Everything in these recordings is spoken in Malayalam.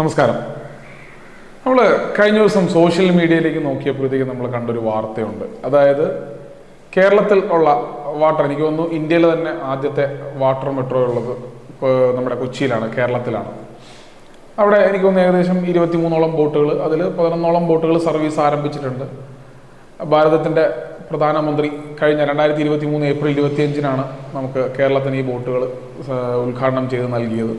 നമസ്കാരം. നമ്മൾ കഴിഞ്ഞ ദിവസം സോഷ്യൽ മീഡിയയിലേക്ക് നോക്കിയപ്പോഴത്തേക്ക് നമ്മൾ കണ്ടൊരു വാർത്തയുണ്ട്. അതായത് കേരളത്തിൽ ഉള്ള വാട്ടർ എനിക്ക് തോന്നുന്നു ഇന്ത്യയിൽ തന്നെ ആദ്യത്തെ വാട്ടർ മെട്രോ ഉള്ളത് നമ്മുടെ കൊച്ചിയിലാണ് കേരളത്തിലാണ്. അവിടെ എനിക്ക് തോന്നുന്നു ഏകദേശം ഇരുപത്തിമൂന്നോളം ബോട്ടുകൾ അതിൽ പതിനൊന്നോളം ബോട്ടുകൾ സർവീസ് ആരംഭിച്ചിട്ടുണ്ട്. ഭാരതത്തിന്റെ പ്രധാനമന്ത്രി കഴിഞ്ഞ രണ്ടായിരത്തി ഇരുപത്തി മൂന്ന് ഏപ്രിൽ ഇരുപത്തിയഞ്ചിനാണ് നമുക്ക് കേരളത്തിന് ഈ ബോട്ടുകൾ ഉദ്ഘാടനം ചെയ്ത് നൽകിയത്.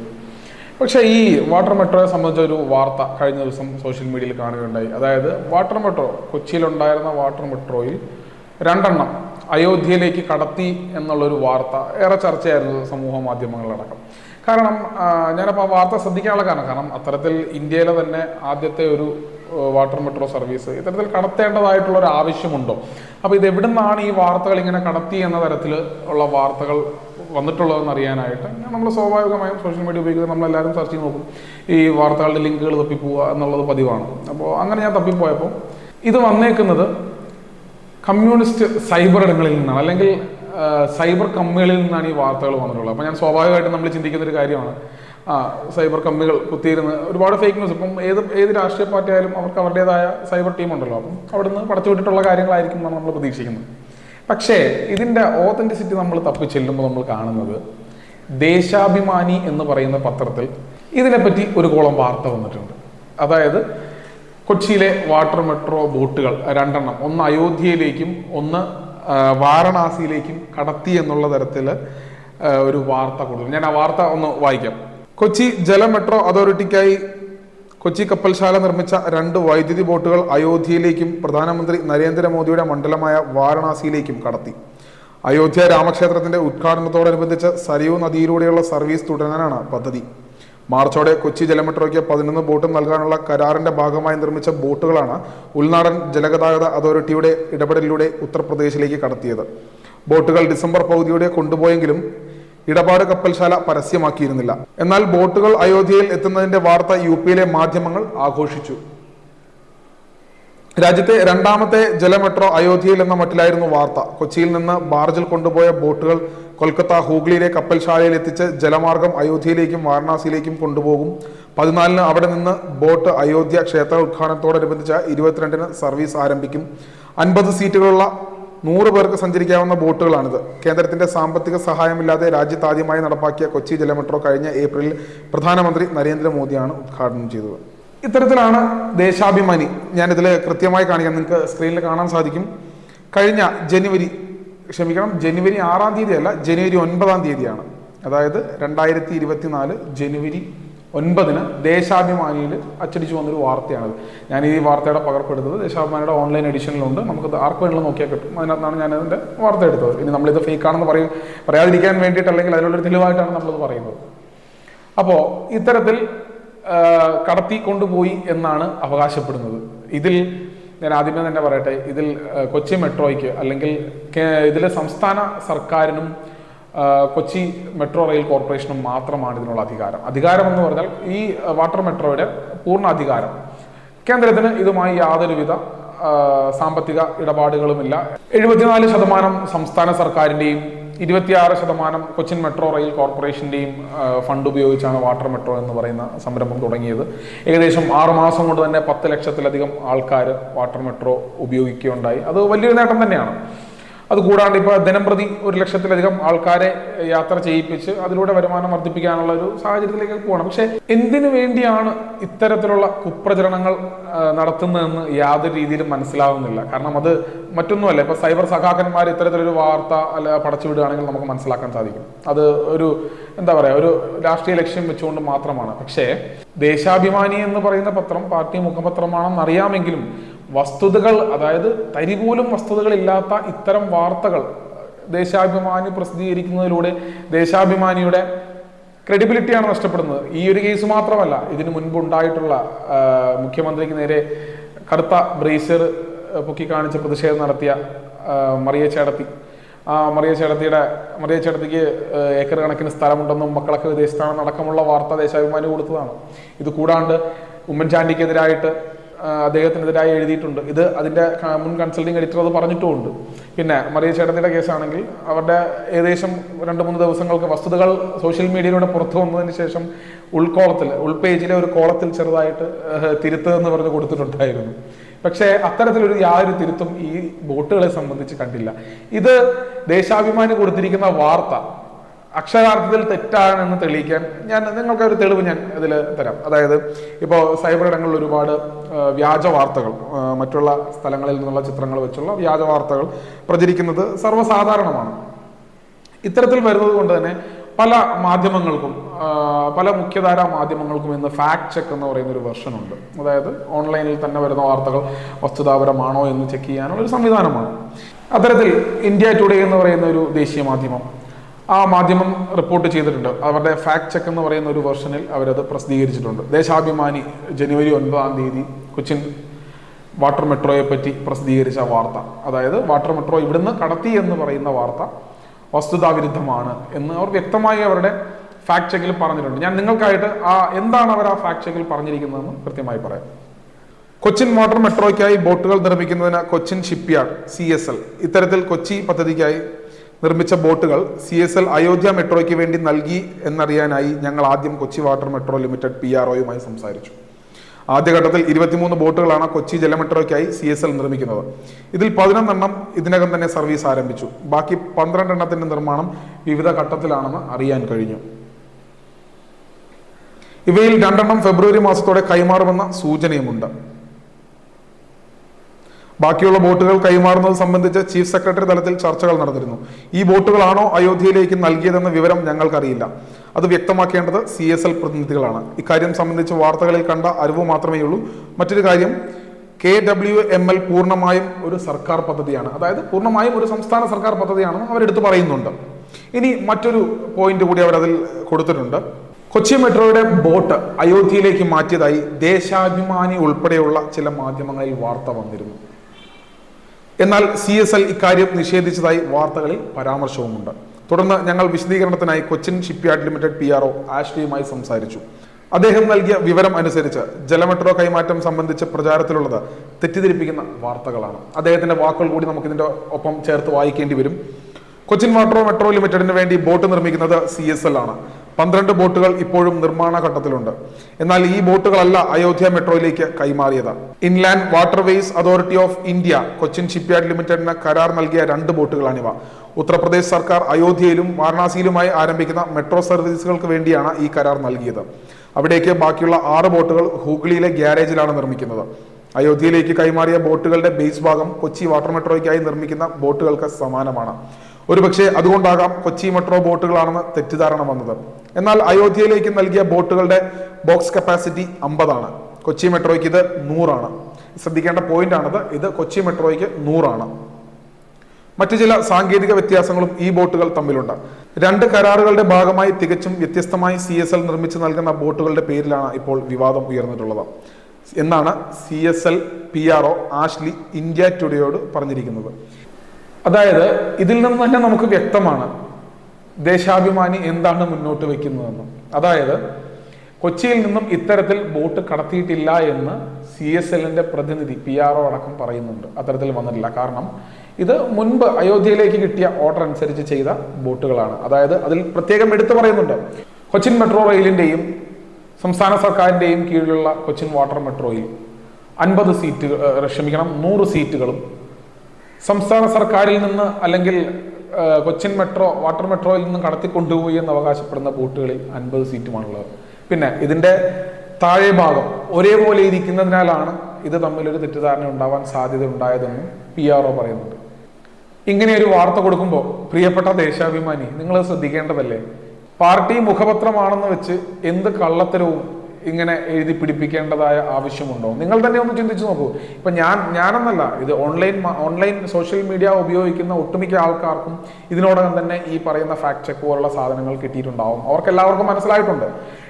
പക്ഷേ ഈ വാട്ടർ മെട്രോയെ സംബന്ധിച്ച ഒരു വാർത്ത കഴിഞ്ഞ ദിവസം സോഷ്യൽ മീഡിയയിൽ കാണുകയുണ്ടായി. അതായത് വാട്ടർ മെട്രോ കൊച്ചിയിലുണ്ടായിരുന്ന വാട്ടർ മെട്രോയിൽ രണ്ടെണ്ണം അയോധ്യയിലേക്ക് കടത്തി എന്നുള്ളൊരു വാർത്ത ഏറെ ചർച്ചയായിരുന്നു സമൂഹ മാധ്യമങ്ങളിലടക്കം. കാരണം ഞാനപ്പോൾ ആ വാർത്ത ശ്രദ്ധിക്കാനുള്ള കാരണം കാരണം അത്തരത്തിൽ ഇന്ത്യയിലെ തന്നെ ആദ്യത്തെ ഒരു വാട്ടർ മെട്രോ സർവീസ് ഇത്തരത്തിൽ കടത്തേണ്ടതായിട്ടുള്ള ഒരു ആവശ്യമുണ്ടോ? അപ്പോൾ ഇത് എവിടുന്നാണ് ഈ വാർത്തകൾ ഇങ്ങനെ കടത്തി എന്ന തരത്തിൽ ഉള്ള വാർത്തകൾ വന്നിട്ടുള്ളതെന്ന് അറിയാനായിട്ട് നമ്മൾ സ്വാഭാവികമായും സോഷ്യൽ മീഡിയ ഉപയോഗിക്കുന്നത് നമ്മളെല്ലാവരും സെർച്ച് ചെയ്ത് നോക്കും. ഈ വാർത്തകളുടെ ലിങ്കുകൾ തപ്പിപ്പോവുക എന്നുള്ളത് പതിവാണ്. അപ്പോൾ അങ്ങനെ ഞാൻ തപ്പിപ്പോയപ്പോൾ ഇത് വന്നേക്കുന്നത് കമ്മ്യൂണിസ്റ്റ് സൈബർ ഇടങ്ങളിൽ നിന്നാണ്. അല്ലെങ്കിൽ സൈബർ കമ്മികളിൽ നിന്നാണ് ഈ വാർത്തകൾ വന്നിട്ടുള്ളത്. അപ്പോൾ ഞാൻ സ്വാഭാവികമായിട്ടും നമ്മൾ ചിന്തിക്കുന്ന ഒരു കാര്യമാണ്. ആ സൈബർ കമ്മികൾ കുത്തിയിരുന്ന് ഒരുപാട് ഫേക്ക് ന്യൂസ് ഇപ്പം ഏത് ഏത് രാഷ്ട്രീയ പാർട്ടി ആയാലും അവർക്ക് അവരുടേതായ സൈബർ ടീം ഉണ്ടല്ലോ. അപ്പം അവിടുന്ന് പടച്ചു വിട്ടിട്ടുള്ള കാര്യങ്ങളായിരിക്കും നമ്മൾ പ്രതീക്ഷിക്കുന്നത്. പക്ഷേ ഇതിന്റെ ഓതന്റിസിറ്റി നമ്മൾ തപ്പി ചെല്ലുമ്പോൾ നമ്മൾ കാണുന്നത് ദേശാഭിമാനി എന്ന് പറയുന്ന പത്രത്തിൽ ഇതിനെപ്പറ്റി ഒരു കോളം വാർത്ത വന്നിട്ടുണ്ട്. അതായത് കൊച്ചിയിലെ വാട്ടർ മെട്രോ ബോട്ടുകൾ രണ്ടെണ്ണം ഒന്ന് അയോധ്യയിലേക്കും ഒന്ന് വാരണാസിയിലേക്കും കടത്തി എന്നുള്ള തരത്തിൽ ഒരു വാർത്ത കൊടുത്തു. ഞാൻ ആ വാർത്ത ഒന്ന് വായിക്കാം. കൊച്ചി ജല മെട്രോ അതോറിറ്റിക്കായി കൊച്ചി കപ്പൽശാല നിർമ്മിച്ച രണ്ട് വൈദ്യുതി ബോട്ടുകൾ അയോധ്യയിലേക്കും പ്രധാനമന്ത്രി നരേന്ദ്രമോദിയുടെ മണ്ഡലമായ വാരണാസിയിലേക്കും കടത്തി. അയോധ്യ രാമക്ഷേത്രത്തിന്റെ ഉദ്ഘാടനത്തോടനുബന്ധിച്ച് സരയൂ നദിയിലൂടെയുള്ള സർവീസ് തുടരാനാണ് പദ്ധതി. മാർച്ചോടെ കൊച്ചി ജലമെട്രോയ്ക്ക് പതിനൊന്ന് ബോട്ടും നൽകാനുള്ള കരാറിന്റെ ഭാഗമായി നിർമ്മിച്ച ബോട്ടുകളാണ് ഉൾനാടൻ ജലഗതാഗത അതോറിറ്റിയുടെ ഇടപെടലിലൂടെ ഉത്തർപ്രദേശിലേക്ക് കടത്തിയത്. ബോട്ടുകൾ ഡിസംബർ പകുതിയോടെ കൊണ്ടുപോയെങ്കിലും ഇടപാട് കപ്പൽശാല പരസ്യമാക്കിയിരുന്നില്ല. എന്നാൽ ബോട്ടുകൾ അയോധ്യയിൽ എത്തുന്നതിന്റെ വാർത്ത യു പിയിലെ മാധ്യമങ്ങൾ ആഘോഷിച്ചു. രാജ്യത്തെ രണ്ടാമത്തെ ജലമെട്രോ അയോധ്യയിൽ എന്ന മട്ടിലായിരുന്നു വാർത്ത. കൊച്ചിയിൽ നിന്ന് ബാർജിൽ കൊണ്ടുപോയ ബോട്ടുകൾ കൊൽക്കത്ത ഹൂഗ്ലിയിലെ കപ്പൽശാലയിൽ എത്തിച്ച് ജലമാർഗം അയോധ്യയിലേക്കും വാരണാസിയിലേക്കും കൊണ്ടുപോകും. പതിനാലിന് അവിടെ നിന്ന് ബോട്ട് അയോധ്യ ക്ഷേത്ര ഉദ്ഘാടനത്തോടനുബന്ധിച്ച് ഇരുപത്തിരണ്ടിന് സർവീസ് ആരംഭിക്കും. അൻപത് സീറ്റുകളുള്ള നൂറ് പേർക്ക് സഞ്ചരിക്കാവുന്ന ബോട്ടുകളാണിത്. കേന്ദ്രത്തിന്റെ സാമ്പത്തിക സഹായമില്ലാതെ രാജ്യത്ത് ആദ്യമായി നടപ്പാക്കിയ കൊച്ചി ജലമെട്രോ കഴിഞ്ഞ ഏപ്രിലിൽ പ്രധാനമന്ത്രി നരേന്ദ്രമോദിയാണ് ഉദ്ഘാടനം ചെയ്തത്. ഇത്തരത്തിലാണ് ദേശാഭിമാനി. ഞാനിതിൽ കൃത്യമായി കാണിക്കാം. നിങ്ങൾക്ക് സ്ക്രീനിൽ കാണാൻ സാധിക്കും. കഴിഞ്ഞ ജനുവരി ക്ഷമിക്കണം ജനുവരി ആറാം തീയതി അല്ല ജനുവരി ഒൻപതാം തീയതിയാണ്. അതായത് രണ്ടായിരത്തി ഇരുപത്തിനാല് ജനുവരി ഒൻപതിന് ദേശാഭിമാനിയിൽ അച്ചടിച്ചു വന്നൊരു വാർത്തയാണത്. ഞാൻ ഈ വാർത്തയുടെ പകർപ്പെടുത്തത് ദേശാഭിമാനിയുടെ ഓൺലൈൻ എഡിഷനിലുണ്ട്. നമുക്ക് ആർക്ക് വേണമെങ്കിലും നോക്കിയാൽ കിട്ടും. അതിനകത്താണ് ഞാൻ അതിന്റെ വാർത്ത എടുത്തത്. ഇനി നമ്മളിത് ഫേക്ക് ആണെന്ന് പറയും പറയാതിരിക്കാൻ വേണ്ടിയിട്ട് അല്ലെങ്കിൽ അതിനുള്ളൊരു തെളിവായിട്ടാണ് നമ്മളത് പറയുന്നത്. അപ്പോൾ ഇത്തരത്തിൽ കടത്തി കൊണ്ടുപോയി എന്നാണ് അവകാശപ്പെടുന്നത്. ഇതിൽ ഞാൻ ആദ്യമേ തന്നെ പറയട്ടെ ഇതിൽ കൊച്ചി മെട്രോയ്ക്ക് അല്ലെങ്കിൽ ഇതിലെ സംസ്ഥാന സർക്കാരിനും കൊച്ചി മെട്രോ റെയിൽ കോർപ്പറേഷനും മാത്രമാണ് ഇതിനുള്ള അധികാരം. അധികാരം എന്ന് പറഞ്ഞാൽ ഈ വാട്ടർ മെട്രോയുടെ പൂർണ അധികാരം. കേന്ദ്രത്തിന് ഇതുമായി യാതൊരുവിധ സാമ്പത്തിക ഇടപാടുകളുമില്ല. എഴുപത്തിനാല് ശതമാനം സംസ്ഥാന സർക്കാരിന്റെയും ഇരുപത്തിയാറ് ശതമാനം കൊച്ചിൻ മെട്രോ റെയിൽ കോർപ്പറേഷന്റെയും ഫണ്ട് ഉപയോഗിച്ചാണ് വാട്ടർ മെട്രോ എന്ന് പറയുന്ന സംരംഭം തുടങ്ങിയത്. ഏകദേശം ആറ് മാസം കൊണ്ട് തന്നെ പത്ത് ലക്ഷത്തിലധികം ആൾക്കാർ വാട്ടർ മെട്രോ ഉപയോഗിക്കുകയുണ്ടായി. അത് വലിയൊരു നേട്ടം തന്നെയാണ്. അത് കൂടാണ്ട് ഇപ്പോൾ ദിനംപ്രതി ഒരു ലക്ഷത്തിലധികം ആൾക്കാരെ യാത്ര ചെയ്യിപ്പിച്ച് അതിലൂടെ വരുമാനം വർദ്ധിപ്പിക്കാനുള്ള ഒരു സാഹചര്യത്തിലേക്ക് പോകണം പക്ഷെ എന്തിനു വേണ്ടിയാണ് ഇത്തരത്തിലുള്ള കുപ്രചരണങ്ങൾ നടത്തുന്നതെന്ന് യാതൊരു രീതിയിലും മനസ്സിലാവുന്നില്ല. കാരണം അത് മറ്റൊന്നുമല്ല. ഇപ്പൊ സൈബർ സഖാക്കന്മാർ ഇത്തരത്തിലൊരു വാർത്ത അല്ല പടച്ചു വിടുകയാണെങ്കിൽ നമുക്ക് മനസ്സിലാക്കാൻ സാധിക്കും. അത് ഒരു എന്താ പറയാ ഒരു രാഷ്ട്രീയ ലക്ഷ്യം വെച്ചുകൊണ്ട് മാത്രമാണ്. പക്ഷേ ദേശാഭിമാനി എന്ന് പറയുന്ന പത്രം പാർട്ടി മുഖപത്രമാണെന്ന് അറിയാമെങ്കിലും വസ്തുതകൾ അതായത് തരി പോലും വസ്തുതകളില്ലാത്ത ഇത്തരം വാർത്തകൾ ദേശാഭിമാനി പ്രസിദ്ധീകരിക്കുന്നതിലൂടെ ദേശാഭിമാനിയുടെ ക്രെഡിബിലിറ്റിയാണ് നഷ്ടപ്പെടുന്നത്. ഈ ഒരു കേസ് മാത്രമല്ല ഇതിനു മുൻപ് ഉണ്ടായിട്ടുള്ള മുഖ്യമന്ത്രിക്ക് നേരെ കറുത്ത ബ്രേസർ പൊക്കി കാണിച്ച് പ്രതിഷേധം നടത്തിയ മറിയ ചേടത്തി ആ മറിയ ചേടത്തിയുടെ മറിയ ചേടത്തിക്ക് ഏക്കർ കണക്കിന് സ്ഥലമുണ്ടെന്നും മക്കളൊക്കെ വിദേശത്താണെന്നും അടക്കമുള്ള വാർത്ത ദേശാഭിമാനി കൊടുത്തതാണ്. ഇത് കൂടാണ്ട് ഉമ്മൻചാണ്ടിക്കെതിരായിട്ട് അദ്ദേഹത്തിനെതിരായി എഴുതിയിട്ടുണ്ട്. ഇത് അതിന്റെ ക- മുൻ കൺസൾട്ടിംഗ് എഡിറ്റർ അത് പറഞ്ഞിട്ടുമുണ്ട്. പിന്നെ മറിയ ചേട്ടത്തിയുടെ കേസാണെങ്കിൽ അവരുടെ ഏകദേശം രണ്ട് മൂന്ന് ദിവസങ്ങൾക്ക് വസ്തുതകൾ സോഷ്യൽ മീഡിയയിലൂടെ പുറത്തു വന്നതിന് ശേഷം ഉൾക്കോളത്തിൽ ഉൾപേജിലെ ഒരു കോളത്തിൽ ചെറുതായിട്ട് തിരുത്ത് എന്ന് പറഞ്ഞ് കൊടുത്തിട്ടുണ്ടായിരുന്നു. പക്ഷേ അത്തരത്തിലൊരു യാതൊരു തിരുത്തും ഈ ബോട്ടുകളെ സംബന്ധിച്ച് കണ്ടില്ല. ഇത് ദേശാഭിമാനി കൊടുത്തിരിക്കുന്ന വാർത്ത അക്ഷരാർത്ഥത്തിൽ തെറ്റാണെന്ന് തെളിയിക്കാൻ ഞാൻ നിങ്ങൾക്ക് ഒരു തെളിവ് ഞാൻ ഇതിൽ തരാം. അതായത് ഇപ്പോൾ സൈബർ ഇടങ്ങളിൽ ഒരുപാട് വ്യാജ വാർത്തകൾ മറ്റുള്ള സ്ഥലങ്ങളിൽ നിന്നുള്ള ചിത്രങ്ങൾ വെച്ചുള്ള വ്യാജ വാർത്തകൾ പ്രചരിക്കുന്നത് സർവസാധാരണമാണ്. ഇത്തരത്തിൽ വരുന്നത് കൊണ്ട് തന്നെ പല മാധ്യമങ്ങൾക്കും പല മുഖ്യധാരാ മാധ്യമങ്ങൾക്കും ഇന്ന് ഫാക്ട് ചെക്ക് എന്ന് പറയുന്ന ഒരു വെർഷൻ ഉണ്ട്. അതായത് ഓൺലൈനിൽ തന്നെ വരുന്ന വാർത്തകൾ വസ്തുതാപരമാണോ എന്ന് ചെക്ക് ചെയ്യാനുള്ള ഒരു സംവിധാനമാണ്. അത്തരത്തിൽ ഇന്ത്യ ടുഡേ എന്ന് പറയുന്ന ഒരു ദേശീയ മാധ്യമം ആ മാധ്യമം റിപ്പോർട്ട് ചെയ്തിട്ടുണ്ട്. അവരുടെ ഫാക്ട് ചെക്ക് എന്ന് പറയുന്ന ഒരു വെർഷനിൽ അവരത് പ്രസിദ്ധീകരിച്ചിട്ടുണ്ട്. ദേശാഭിമാനി ജനുവരി ഒൻപതാം തീയതി കൊച്ചിൻ വാട്ടർ മെട്രോയെ പറ്റി പ്രസിദ്ധീകരിച്ച വാർത്ത. അതായത് വാട്ടർ മെട്രോ ഇവിടുന്ന് കടത്തി എന്ന് പറയുന്ന വാർത്ത വസ്തുതാവിരുദ്ധമാണ് എന്ന് അവർ വ്യക്തമായി അവരുടെ ഫാക്ട് ചെക്കിൽ പറഞ്ഞിട്ടുണ്ട്. ഞാൻ നിങ്ങൾക്കായിട്ട് ആ എന്താണ് അവർ ആ ഫാക്ട് ചെക്കിൽ പറഞ്ഞിരിക്കുന്നതെന്ന് കൃത്യമായി പറയാം. കൊച്ചിൻ വാട്ടർ മെട്രോയ്ക്കായി ബോട്ടുകൾ നിർമ്മിക്കുന്നതിന് Cochin shipyard C S L ഇത്തരത്തിൽ കൊച്ചി പദ്ധതിക്കായി നിർമ്മിച്ച ബോട്ടുകൾ സി എസ് എൽ അയോധ്യ മെട്രോയ്ക്ക് വേണ്ടി നൽകി എന്നറിയാനായി ഞങ്ങൾ ആദ്യം Kochi water metro limited P R ഒയുമായി സംസാരിച്ചു. ആദ്യഘട്ടത്തിൽ ഇരുപത്തിമൂന്ന് ബോട്ടുകളാണ് കൊച്ചി ജലമെട്രോയ്ക്കായി സി എസ് എൽ നിർമ്മിക്കുന്നത്. ഇതിൽ പതിനൊന്നെണ്ണം ഇതിനകം തന്നെ സർവീസ് ആരംഭിച്ചു. ബാക്കി പന്ത്രണ്ടെണ്ണത്തിന്റെ നിർമ്മാണം വിവിധ ഘട്ടത്തിലാണെന്ന് അറിയാൻ കഴിഞ്ഞു. ഇവയിൽ രണ്ടെണ്ണം ഫെബ്രുവരി മാസത്തോടെ കൈമാറുമെന്ന സൂചനയുമുണ്ട്. ബാക്കിയുള്ള ബോട്ടുകൾ കൈമാറുന്നത് സംബന്ധിച്ച് ചീഫ് സെക്രട്ടറി തലത്തിൽ ചർച്ചകൾ നടന്നിരുന്നു. ഈ ബോട്ടുകളാണോ അയോധ്യയിലേക്ക് നൽകിയതെന്ന വിവരം ഞങ്ങൾക്കറിയില്ല. അത് വ്യക്തമാക്കേണ്ടത് സി എസ് എൽ പ്രതിനിധികളാണ്. ഇക്കാര്യം സംബന്ധിച്ച് വാർത്തകളിൽ കണ്ട അറിവ് മാത്രമേ ഉള്ളൂ. മറ്റൊരു കാര്യം കെ ഡബ്ല്യു എം എൽ പൂർണമായും ഒരു സർക്കാർ പദ്ധതിയാണ്. അതായത് പൂർണമായും ഒരു സംസ്ഥാന സർക്കാർ പദ്ധതിയാണെന്ന് അവരെടുത്ത് പറയുന്നുണ്ട്. ഇനി മറ്റൊരു പോയിന്റ് കൂടി അവരതിൽ കൊടുത്തിട്ടുണ്ട്. കൊച്ചി മെട്രോയുടെ ബോട്ട് അയോധ്യയിലേക്ക് മാറ്റിയതായി ദേശാഭിമാനി ഉൾപ്പെടെയുള്ള ചില മാധ്യമങ്ങളിൽ വാർത്ത വന്നിരുന്നു. എന്നാൽ സി എസ് എൽ ഇക്കാര്യം നിഷേധിച്ചതായി വാർത്തകളിൽ പരാമർശവുമുണ്ട്. തുടർന്ന് ഞങ്ങൾ വിശദീകരണത്തിനായി Cochin shipyard limited P R O ആഷ്ലിയുമായി സംസാരിച്ചു. അദ്ദേഹം നൽകിയ വിവരം അനുസരിച്ച് ജലമെട്രോ കൈമാറ്റം സംബന്ധിച്ച് പ്രചാരത്തിലുള്ളത് തെറ്റിദ്ധരിപ്പിക്കുന്ന വാർത്തകളാണ്. അദ്ദേഹത്തിന്റെ വാക്കുകൾ കൂടി നമുക്ക് ഇതിന്റെ ഒപ്പം ചേർത്ത് വായിക്കേണ്ടി വരും. കൊച്ചിൻ വാട്ടർ മെട്രോ ലിമിറ്റഡിന് വേണ്ടി ബോട്ട് നിർമ്മിക്കുന്നത് സി എസ് എൽ ആണ്. പന്ത്രണ്ട് ബോട്ടുകൾ ഇപ്പോഴും നിർമ്മാണ ഘട്ടത്തിലുണ്ട്. എന്നാൽ ഈ ബോട്ടുകളല്ല അയോധ്യ മെട്രോയിലേക്ക് കൈമാറിയത്. Inland waterways authority of India Cochin shipyard ലിമിറ്റഡിന് കരാർ നൽകിയ രണ്ട് ബോട്ടുകളാണിവ. ഉത്തർപ്രദേശ് സർക്കാർ അയോധ്യയിലും വാരണാസിയിലുമായി ആരംഭിക്കുന്ന മെട്രോ സർവീസുകൾക്ക് വേണ്ടിയാണ് ഈ കരാർ നൽകിയത്. അവിടേക്ക് ബാക്കിയുള്ള ആറ് ബോട്ടുകൾ ഹൂഗ്ലിയിലെ ഗ്യാരേജിലാണ് നിർമ്മിക്കുന്നത്. അയോധ്യയിലേക്ക് കൈമാറിയ ബോട്ടുകളുടെ ബേസ് ഭാഗം കൊച്ചി വാട്ടർ മെട്രോയ്ക്കായി നിർമ്മിക്കുന്ന ബോട്ടുകൾക്ക് സമാനമാണ്. ഒരുപക്ഷെ അതുകൊണ്ടാകാം കൊച്ചി മെട്രോ ബോട്ടുകളാണെന്ന് തെറ്റിദ്ധാരണ വന്നത്. എന്നാൽ അയോധ്യയിലേക്ക് നൽകിയ ബോട്ടുകളുടെ ബോക്സ് കപ്പാസിറ്റി അമ്പതാണ്. കൊച്ചി മെട്രോയ്ക്ക് ഇത് നൂറാണ്. ശ്രദ്ധിക്കേണ്ട പോയിന്റ് ആണത് ഇത് കൊച്ചി മെട്രോയ്ക്ക് നൂറാണ്. മറ്റു ചില സാങ്കേതിക വ്യത്യാസങ്ങളും ഈ ബോട്ടുകൾ തമ്മിലുണ്ട്. രണ്ട് കരാറുകളുടെ ഭാഗമായി തികച്ചും വ്യത്യസ്തമായി സി എസ് എൽ നിർമ്മിച്ച് നൽകുന്ന ബോട്ടുകളുടെ പേരിലാണ് ഇപ്പോൾ വിവാദം ഉയർന്നിട്ടുള്ളത്. എന്നാണ് C S L P R O Ashley India ടുഡേയോട് പറഞ്ഞിരിക്കുന്നത്. അതായത് ഇതിൽ നിന്ന് തന്നെ നമുക്ക് വ്യക്തമാണ്. ദേശാഭിമാനി എന്താണ് മുന്നോട്ട് വെക്കുന്നതെന്ന്. അതായത് കൊച്ചിയിൽ നിന്നും ഇത്തരത്തിൽ ബോട്ട് കടത്തിയിട്ടില്ല എന്ന് സി എസ് എല്ലിന്റെ പ്രതിനിധി പി ആർ ഒ അടക്കം പറയുന്നുണ്ട്. അത്തരത്തിൽ വന്നിട്ടില്ല. കാരണം ഇത് മുൻപ് അയോധ്യയിലേക്ക് കിട്ടിയ ഓർഡർ അനുസരിച്ച് ചെയ്ത ബോട്ടുകളാണ് അതായത് അതിൽ പ്രത്യേകം എടുത്തു പറയുന്നുണ്ട്. കൊച്ചിൻ മെട്രോ റെയിലിന്റെയും സംസ്ഥാന സർക്കാരിന്റെയും കീഴിലുള്ള കൊച്ചിൻ വാട്ടർ മെട്രോയിൽ അൻപത് സീറ്റുകൾ ക്ഷമിക്കണം നൂറ് സീറ്റുകളും സംസ്ഥാന സർക്കാരിൽ നിന്ന് അല്ലെങ്കിൽ കൊച്ചിൻ മെട്രോ വാട്ടർ മെട്രോയിൽ നിന്നും കടത്തി കൊണ്ടുപോയി എന്ന് അവകാശപ്പെടുന്ന ബോട്ടുകളിൽ അൻപത് സീറ്റുമാണുള്ളത്. പിന്നെ ഇതിന്റെ താഴെ ഭാഗം ഒരേപോലെ ഇരിക്കുന്നതിനാലാണ് ഇത് തമ്മിലൊരു തെറ്റിദ്ധാരണ ഉണ്ടാവാൻ സാധ്യത ഉണ്ടായതെന്നും പി ആർ ഒ പറയുന്നുണ്ട്. ഇങ്ങനെ ഒരു വാർത്ത കൊടുക്കുമ്പോൾ പ്രിയപ്പെട്ട ദേശാഭിമാനി നിങ്ങൾ ശ്രദ്ധിക്കേണ്ടതല്ലേ? പാർട്ടി മുഖപത്രമാണെന്ന് വെച്ച് എന്ത് കള്ളത്തരവും ഇങ്ങനെ എഴുതി പിടിപ്പിക്കേണ്ടതായ ആവശ്യമുണ്ടോ? നിങ്ങൾ തന്നെ ഒന്ന് ചിന്തിച്ചു നോക്കൂ. ഇപ്പൊ ഞാൻ ഞാനെന്നല്ല ഇത് ഓൺലൈൻ ഓൺലൈൻ സോഷ്യൽ മീഡിയ ഉപയോഗിക്കുന്ന ഒട്ടുമിക്ക ആൾക്കാർക്കും ഇതിനോടകം തന്നെ ഈ പറയുന്ന ഫാക്ട് ചെക്ക് പോലുള്ള സാധനങ്ങൾ കിട്ടിയിട്ടുണ്ടാവും. അവർക്ക് എല്ലാവർക്കും മനസ്സിലായിട്ടുണ്ട്.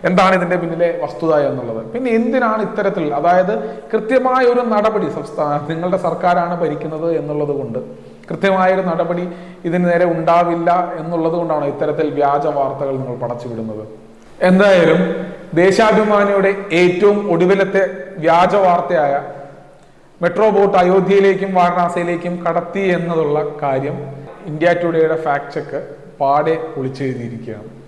എന്താണ് ഇതിന്റെ പിന്നിലെ വസ്തുത എന്നുള്ളത്. പിന്നെ എന്തിനാണ് ഇത്തരത്തിൽ അതായത് കൃത്യമായ ഒരു നടപടി സംസ്ഥാന നിങ്ങളുടെ സർക്കാരാണ് ഭരിക്കുന്നത് എന്നുള്ളത് കൊണ്ട് കൃത്യമായൊരു നടപടി ഇതിന് നേരെ ഉണ്ടാവില്ല എന്നുള്ളത് കൊണ്ടാണ് ഇത്തരത്തിൽ വ്യാജ വാർത്തകൾ നിങ്ങൾ പടച്ചുവിടുന്നത്. എന്തായാലും ദേശാഭിമാനിയുടെ ഏറ്റവും ഒടുവിലത്തെ വ്യാജ വാർത്തയായ മെട്രോ ബോട്ട് അയോധ്യയിലേക്കും വാരണാസിയിലേക്കും കടത്തി എന്നതുള്ള കാര്യം ഇന്ത്യ ടുഡേയുടെ ഫാക്ട് ചെക്ക് പാടെ പൊളിച്ചെഴുതിയിരിക്കുകയാണ്